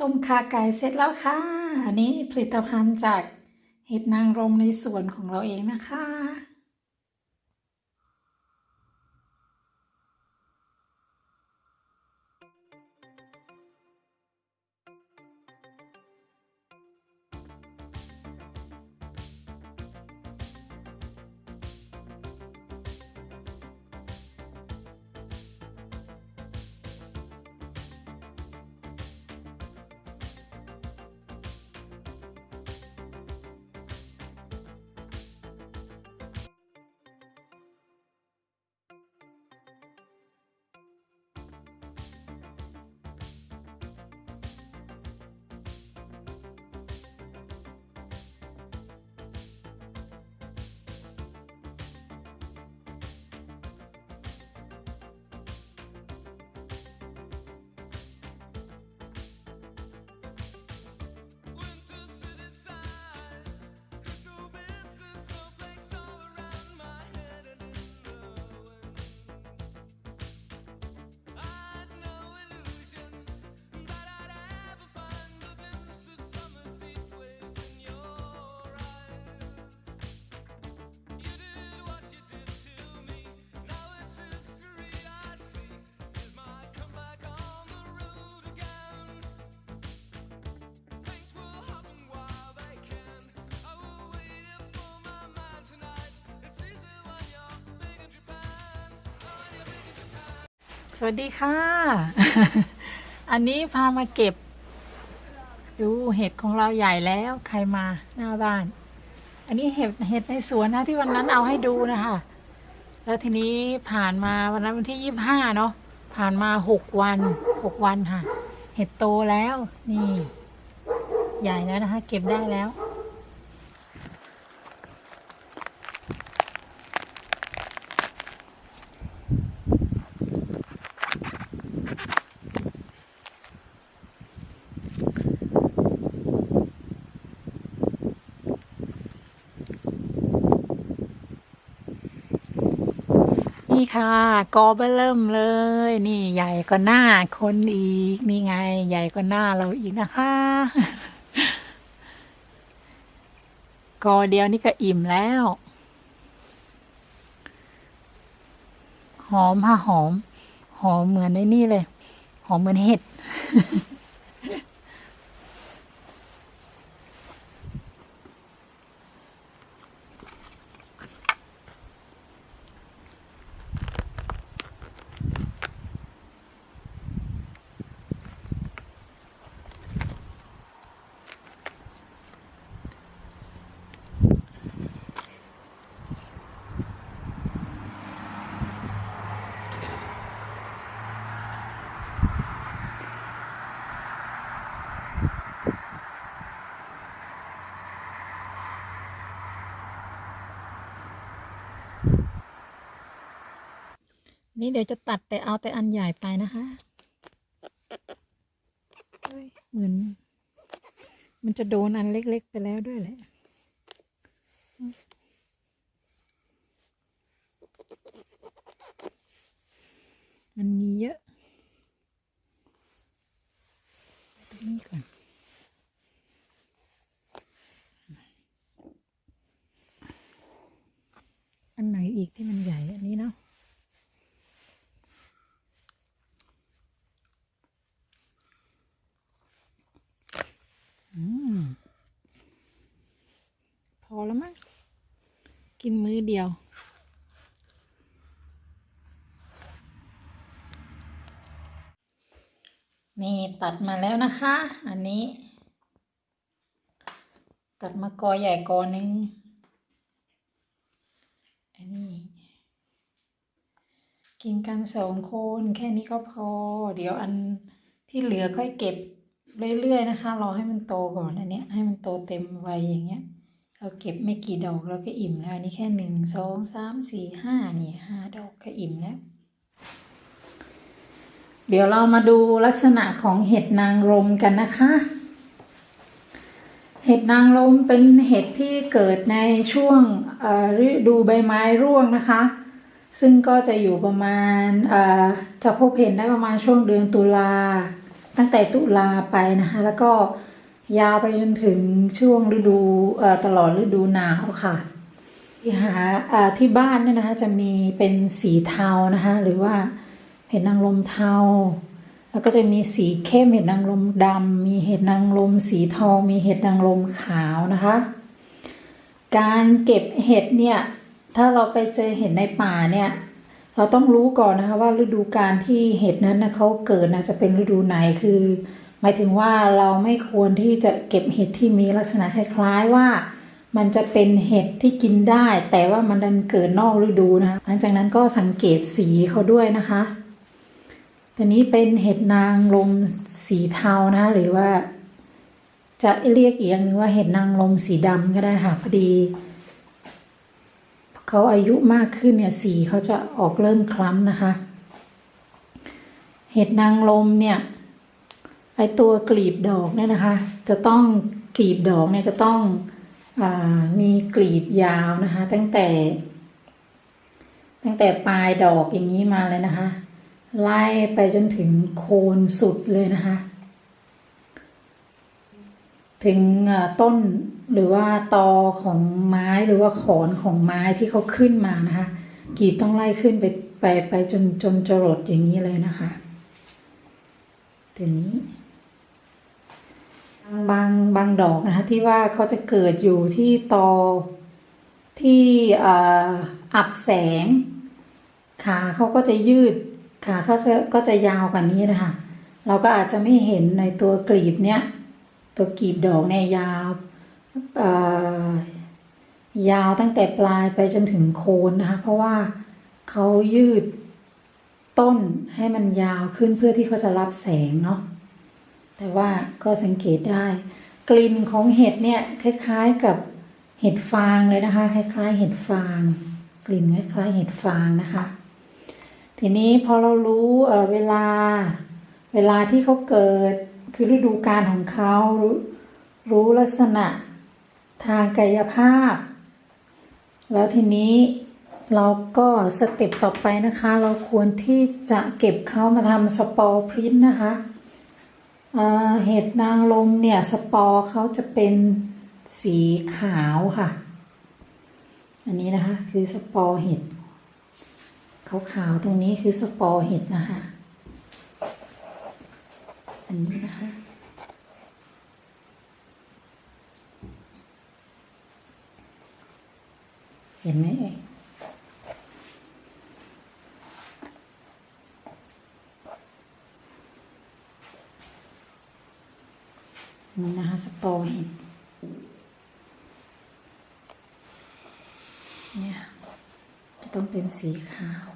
ต้มขาไก่เสร็จแล้วค่ะ อันนี้ผลิตภัณฑ์จากเห็ดนางรมในสวนของเราเองนะคะ สวัสดีค่ะ อันนี้พามาเก็บ ดูเห็ดของเราใหญ่แล้วใครมาหน้าบ้าน อันนี้เห็ดเห็ดในสวนนะที่วันนั้นเอาให้ดูนะคะ แล้วทีนี้ผ่านมาวันนั้นวันที่ยี่ห้าเนาะผ่านมาหกวันหกวันค่ะ เห็ดโตแล้ว นี่ ใหญ่แล้วนะคะ เก็บได้แล้ว ค่ะกอเบเริ่มเลย นี่ใหญ่กว่าหน้าคนอีก นี่ไง ใหญ่กว่าหน้าเราอีกนะคะ กอเดียวนี่ก็อิ่มแล้ว หอมค่ะหอม หอมเหมือนในนี่เลย หอมเหมือนเห็ด นี่เดี๋ยวจะตัดแต่เอาแต่อันใหญ่ไปนะคะเหมือน มันจะโดนอันเล็ก ๆ ไปแล้วด้วยแหละมันมีเยอะตรงนี้ก่อนอันไหนอีกที่มันใหญ่ อันนี้เนาะ อืม พอแล้วมั้ง กินมื้อเดียว นี่ตัดมาแล้วนะคะ อันนี้ ตัดมากอใหญ่กอหนึ่งอันนี้ กินกันสองคนแค่นี้ก็พอ เดี๋ยวอันที่เหลือค่อยเก็บเรื่อยๆนะคะ รอให้มันโตก่อนอันเนี้ยให้มันโตเต็มวัยอย่างเงี้ย เราเก็บไม่กี่ดอกเราก็อิ่มแล้วอันนี้แค่หนึ่งสองสามสี่ห้านี่ห้าดอกก็อิ่มแล้ว เดี๋ยวเรามาดูลักษณะของเห็ดนางรมกันนะคะ เห็ดนางรมเป็นเห็ดที่เกิดในช่วงฤดูใบไม้ร่วงนะคะ ซึ่งก็จะอยู่ประมาณจะพบเห็นได้ประมาณช่วงเดือนตุลาตั้งแต่ตุลาไปนะคะ แล้วก็ ยาวไปจนถึงช่วงฤดูตลอดฤดูหนาวค่ะที่หาอ่าที่บ้านเนี่ยนะคะจะมีเป็นสีเทานะคะหรือว่าเห็ดนางรมเทา แล้วก็จะมีสีเข้มเห็ดนางรมดำมีเห็ดนางรมสีทองมีเห็ดนางรมขาวนะคะ การเก็บเห็ดเนี่ยถ้าเราไปเจอเห็ดในป่าเนี่ยเราต้องรู้ก่อนนะคะว่าฤดูการที่เห็ดนั้นนะเขาเกิดนะจะเป็นฤดูไหนคือ หมายถึงว่าเราไม่ควรที่จะเก็บเห็ดที่มีลักษณะคล้ายๆว่า มันจะเป็นเห็ดที่กินได้ แต่ว่ามันดันเกิดนอกฤดูนะคะหลังจากนั้นก็สังเกตสีเขาด้วยนะคะตัวนี้เป็นเห็ดนางลมสีเทานะหรือว่า จะเรียกอีกอย่างหนึงว่าเห็ดนางลมสีดำก็ได้ค่ะพอดีเขาอายุมากขึ้นเนี่ยสีเขาจะออกเริ่มคล้ำนะคะ เห็ดนางลมเนี่ย ไอตัวกลีบดอกเนี่ยนะคะ จะต้องกลีบดอกเนี่ยจะต้องอมีกลีบยาวนะคะ ตั้งแต่ ตั้งแต่ปลายดอกอย่างนี้มาเลยนะคะ ไล่ไปจนถึงโคนสุดเลยนะคะ ถึงต้นหรือว่าตอของไม้หรือว่าขอนของไม้ที่เขาขึ้นมานะคะกรีบต้องไล่ขึ้นไปไปไปจนจนจรดอย่างนี้เลยนะคะตัวนี้ บางบางดอกนะคะที่ว่าเขาจะเกิดอยู่ที่ตอที่อ,อับแสง ขาเขาก็จะยืด ขาเขาจะก็จะยาวกว่านี้นะคะเราก็อาจจะไม่เห็นในตัวกลีบเนี้ยตัวกลีบดอกเนี่ยยาวยาวตั้งแต่ปลายไปจนถึงโคนนะคะเพราะว่าเขายืดต้นให้มันยาวขึ้นเพื่อที่เขาจะรับแสงเนาะ แต่ว่าก็สังเกตได้ กลิ่นของเห็ดเนี่ยคล้ายๆกับเห็ดฟางเลยนะคะ คล้าย ๆ เห็ดฟาง กลิ่นคล้ายๆเห็ดฟางนะคะ ทีนี้พอเรารู้เวลาเวลาที่เขาเกิดคือฤดูกาลของเขารู้รู้ลักษณะทางกายภาพ แล้วทีนี้เราก็สเต็ปต่อไปนะคะ เราควรที่จะเก็บเขามาทำสปอร์พริ้นนะคะ เห็ดนางลมเนี่ยสปอร์เขาจะเป็นสีขาวค่ะ อันนี้นะคะ คือสปอร์เห็ดขาวๆตรงนี้คือสปอร์เห็ดนะคะ อันนี้นะคะเห็นไหมเอ่ย นี่นะคะสปอร์เห็ดเนี่ยจะต้องเป็นสีขาว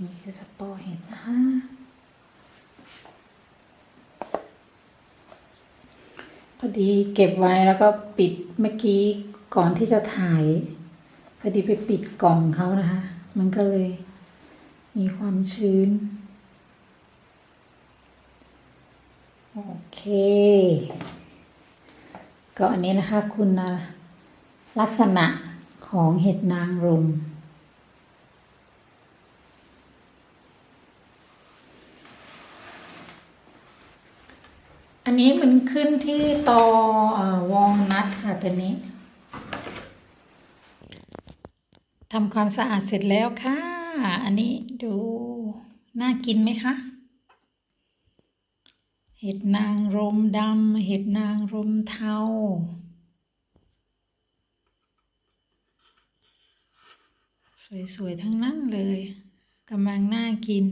นี่คือสปอร์เห็ดนะคะพอดีเก็บไว้แล้วก็ปิดเมื่อกี้ก่อนที่จะถ่าย พอดีไปปิดกล่องเขานะคะ มันก็เลยมีความชื้น โอเค ก็อันนี้นะคะ คุณลักษณะของเห็ดนางรมอันนี้มันขึ้นที่ตอวองนัทค่ะตัวนี้ทำความสะอาดเสร็จแล้วค่ะ อันนี้ดูน่ากินไหมคะ เห็ดนางรมดำ เห็ดนางรมเทา สวย ๆ ทั้งนั้นเลยกำลังน่ากิน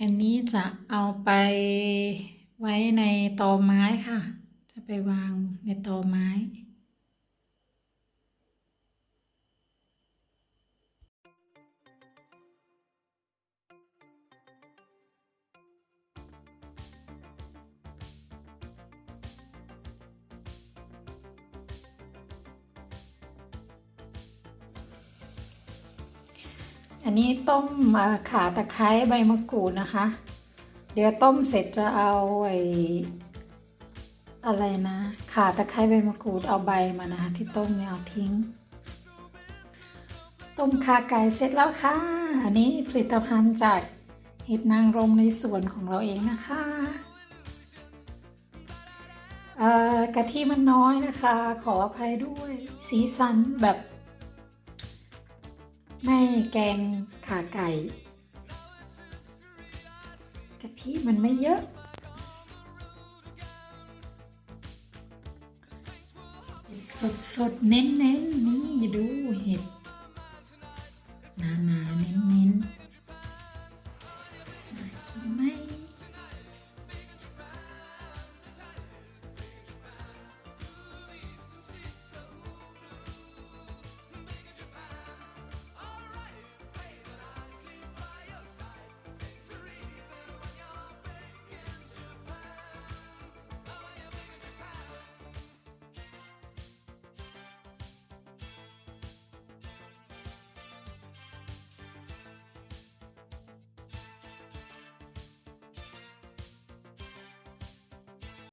อันนี้จะเอาไปไว้ในตอไม้ค่ะ จะไปวางในตอไม้ อันนี้ต้มมาขาตะไคร้ใบมะกรูดนะคะ เดี๋ยวต้มเสร็จจะเอาไอ้อะไรนะ ขาตะไคร้ใบมะกรูดเอาใบมานะคะที่ต้มเนี่ยเอาทิ้ง ต้มขาไก่เสร็จแล้วค่ะ อันนี้ผลิตภัณฑ์จากเห็ดนางรมในสวนของเราเองนะคะเอ่อกะทิมันน้อยนะคะ ขออภัยด้วย สีสันแบบ ไม่แกงขาไก่กะทิมันไม่เยอะ สดสดเน้นเน้นนี่ดูเห็ดหนาหนาเน้นเน้น